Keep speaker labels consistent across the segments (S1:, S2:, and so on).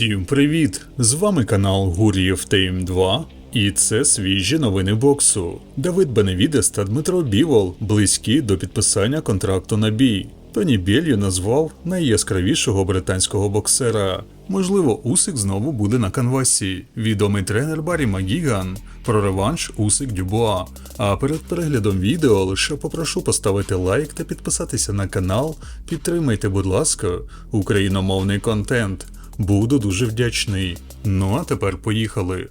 S1: Всім привіт! З вами канал Гур'єв Тейм 2. І це свіжі новини боксу. Давид Беневідес та Дмитро Бівол близькі до підписання контракту на бій. Тоні Бєлью назвав найяскравішого британського боксера. Можливо, Усик знову буде на канвасі. Відомий тренер Барі Магіган про реванш Усик Дюбуа. А перед переглядом відео лише попрошу поставити лайк та підписатися на канал. Підтримайте, будь ласка, україномовний контент. Буду дуже вдячний. Ну а тепер поїхали.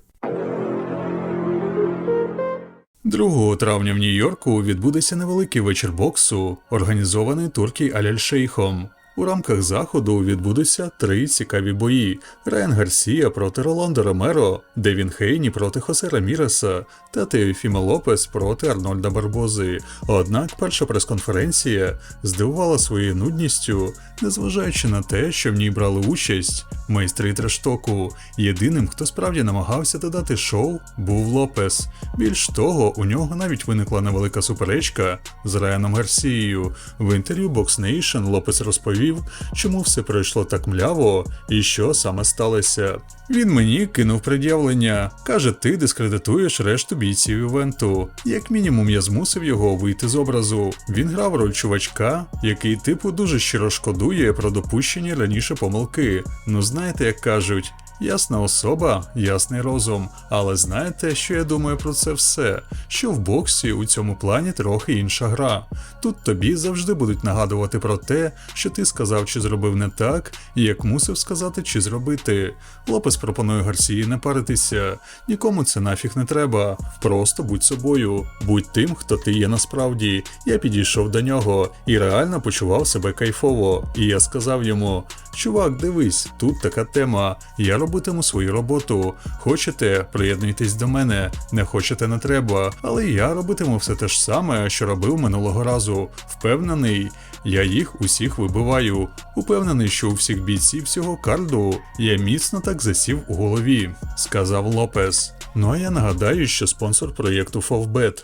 S1: 2 травня в Нью-Йорку відбудеться невеликий вечір боксу, організований Туркі Аляль-Шейхом. У рамках заходу відбудуться три цікаві бої: Райан Гарсія проти Роландо Ромеро, Девін Хейні проти Хосе Раміреса та Теофіма Лопес проти Арнольда Барбози. Однак перша прес-конференція здивувала своєю нудністю, незважаючи на те, що в ній брали участь майстри трештоку. Єдиним, хто справді намагався додати шоу, був Лопес. Більш того, у нього навіть виникла невелика суперечка з Райаном Гарсією. В інтерв'ю Box Nation Лопес розповів, чому все пройшло так мляво і що саме сталося. Він мені кинув пред'явлення. Каже, ти дискредитуєш решту бійців івенту. Як мінімум, я змусив його вийти з образу. Він грав роль чувачка, який типу дуже щиро шкодує про допущені раніше помилки. Ну знаєте, як кажуть. Ясна особа, ясний розум. Але знаєте, що я думаю про це все? Що в боксі у цьому плані трохи інша гра. Тут тобі завжди будуть нагадувати про те, що ти сказав чи зробив не так, і як мусив сказати чи зробити. Лопес пропонує Гарсії не паритися. Нікому це нафіг не треба. Просто будь собою, будь тим, хто ти є насправді. Я підійшов до нього і реально почував себе кайфово. І я сказав йому: Чувак, дивись, тут така тема. Я робитиму свою роботу. Хочете, приєднуйтесь до мене, не хочете, не треба. Але я робитиму все те ж саме, що робив минулого разу. Впевнений, я їх усіх вибиваю. Упевнений, що у всіх бійців цього карду я міцно так засів у голові, сказав Лопес. Ну а я нагадаю, що спонсор проєкту Favbet.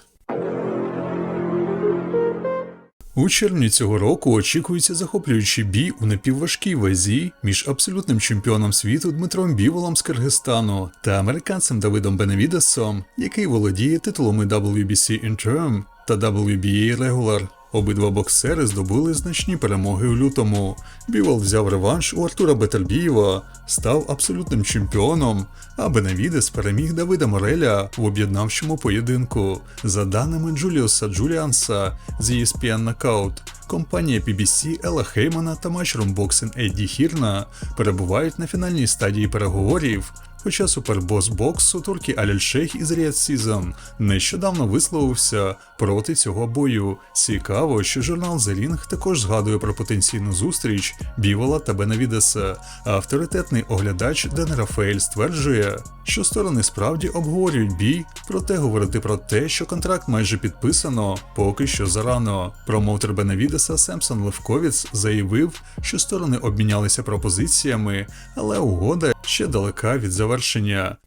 S1: У червні цього року очікується захоплюючий бій у напівважкій вазі між абсолютним чемпіоном світу Дмитром Біволом з Киргизстану та американцем Давидом Беневідесом, який володіє титулами WBC Interim та WBA Regular. Обидва боксери здобули значні перемоги у лютому. Бівол взяв реванш у Артура Бетельбієва, став абсолютним чемпіоном, а Бенавідес переміг Давида Мореля в об'єднавчому поєдинку. За даними Джуліуса Джуліанса з ESPN Knockout, компанія PBC Ела Хеймана та Matchroom Boxing Едді Хірна перебувають на фінальній стадії переговорів. Хоча супербос боксу Туркі Аляль-Шейх із Riyadh Season нещодавно висловився проти цього бою. Цікаво, що журнал The Ring також згадує про потенційну зустріч Бівола та Бенавідеса. Авторитетний оглядач Ден Рафаель стверджує, що сторони справді обговорюють бій, проте говорити про те, що контракт майже підписано, поки що зарано. Промоутер Бенавідеса Семсон Левковіц заявив, що сторони обмінялися пропозиціями, але угода ще далека від завершення.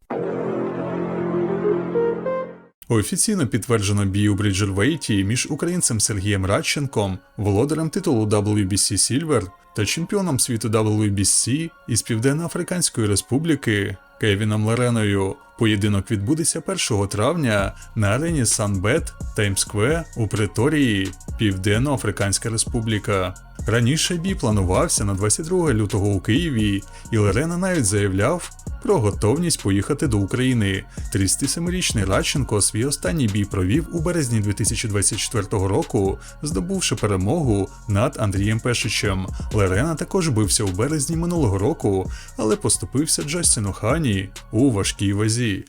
S1: Офіційно підтверджено бій у Бріджервейті між українцем Сергієм Радченком, володарем титулу WBC Silver та чемпіоном світу WBC із Південно-Африканської Республіки Кевіном Лареною. Поєдинок відбудеться 1 травня на арені Санбет Таймскве у Преторії, Південно-Африканська Республіка. Раніше бій планувався на 22 лютого у Києві, і Лерена навіть заявляв про готовність поїхати до України. 37-річний Радченко свій останній бій провів у березні 2024 року, здобувши перемогу над Андрієм Пешичем. Лерена також бився у березні минулого року, але поступився Джастіну Хані у важкій вазі.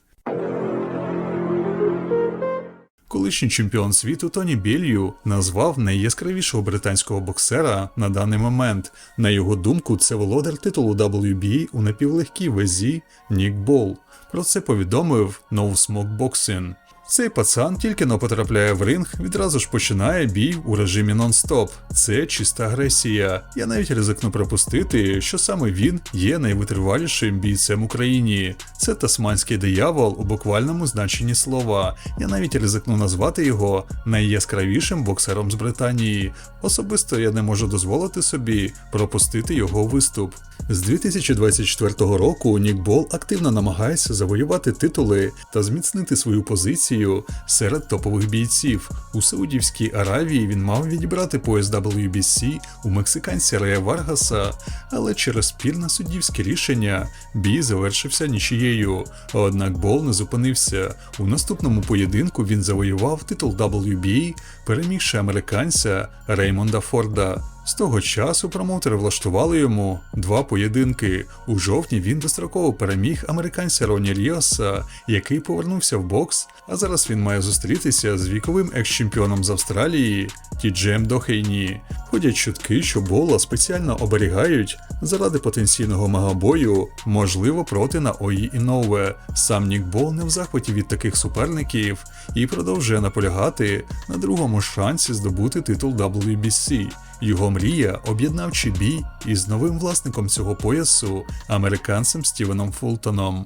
S1: Колишній чемпіон світу Тоні Бєлью назвав найяскравішого британського боксера на даний момент. На його думку, це володар титулу WBA у напівлегкій вазі Нік Бол. Про це повідомив No Smoke Boxing. Цей пацан тільки но потрапляє в ринг, відразу ж починає бій у режимі нон-стоп. Це чиста агресія. Я навіть ризикну припустити, що саме він є найвитривалішим бійцем Україні. Це тасманський диявол у буквальному значенні слова. Я навіть ризикну назвати його найяскравішим боксером з Британії. Особисто я не можу дозволити собі пропустити його виступ. З 2024 року Нік Бол активно намагається завоювати титули та зміцнити свою позицію серед топових бійців. У Саудівській Аравії він мав відібрати пояс WBC у мексиканця Рея Варгаса, але через спірне суддівське рішення бій завершився нічією. Однак Бол не зупинився. У наступному поєдинку він завоював титул WBA, перемігши американця Реймонда Форда. З того часу промоутери влаштували йому два поєдинки. У жовтні він достроково переміг американця Роні Ріоса, який повернувся в бокс, а зараз він має зустрітися з віковим екс-чемпіоном з Австралії Тіджем Дохейні. Ходять чутки, що Бола спеціально оберігають заради потенційного мегабою, можливо, проти Наої Інове. Сам Нік Бол не в захваті від таких суперників і продовжує наполягати на другому шансі здобути титул WBC. Його мрія об'єднавчий бій із новим власником цього поясу, американцем Стівеном Фултоном.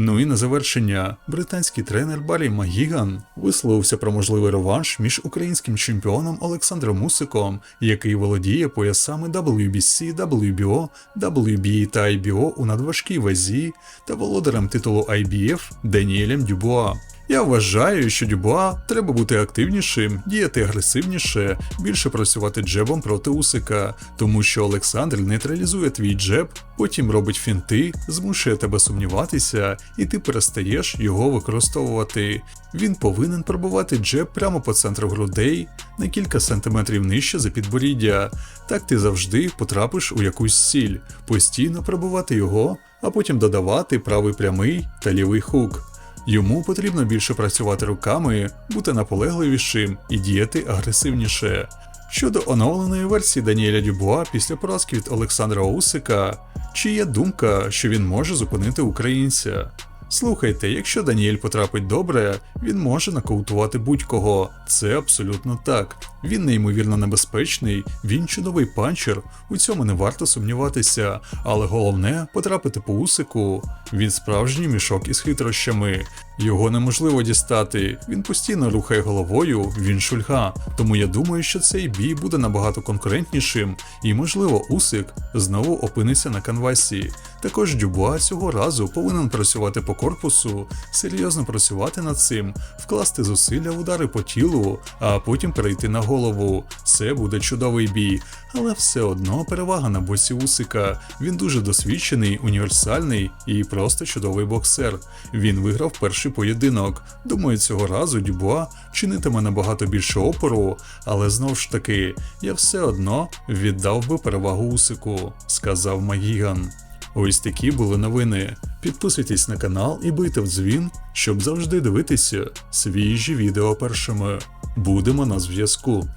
S1: Ну і на завершення, британський тренер Баррі Магіган висловився про можливий реванш між українським чемпіоном Олександром Мусиком, який володіє поясами WBC, WBO, WBA та IBO у надважкій вазі, та володарем титулу IBF Даніелем Дюбуа. Я вважаю, що Дюбуа треба бути активнішим, діяти агресивніше, більше працювати джебом проти Усика, тому що Олександр нейтралізує твій джеб, потім робить фінти, змушує тебе сумніватися, і ти перестаєш його використовувати. Він повинен пробувати джеб прямо по центру грудей на кілька сантиметрів нижче за підборіддя. Так ти завжди потрапиш у якусь ціль, постійно пробувати його, а потім додавати правий прямий та лівий хук. Йому потрібно більше працювати руками, бути наполегливішим і діяти агресивніше. Щодо оновленої версії Даніеля Дюбуа після поразки від Олександра Усика, чи є думка, що він може зупинити українця? Слухайте, якщо Даніель потрапить добре, він може нокаутувати будь-кого. Це абсолютно так. Він неймовірно небезпечний, він чудовий панчер, у цьому не варто сумніватися. Але головне потрапити по усику. Він справжній мішок із хитрощами. Його неможливо дістати. Він постійно рухає головою, він шульга. Тому я думаю, що цей бій буде набагато конкурентнішим, і, можливо, Усик знову опиниться на канвасі. Також Дюбуа цього разу повинен працювати по корпусу, серйозно працювати над цим, вкласти зусилля в удари по тілу, а потім перейти на голову. Це буде чудовий бій. Але все одно перевага на боці Усика. Він дуже досвідчений, універсальний і просто чудовий боксер. Він виграв перший поєдинок. Думаю, цього разу Дюбуа чинитиме набагато більше опору, але знов ж таки, я все одно віддав би перевагу Усику, сказав Магіган. Ось такі були новини. Підписуйтесь на канал і бийте в дзвін, щоб завжди дивитися свіжі відео першими. Будемо на зв'язку.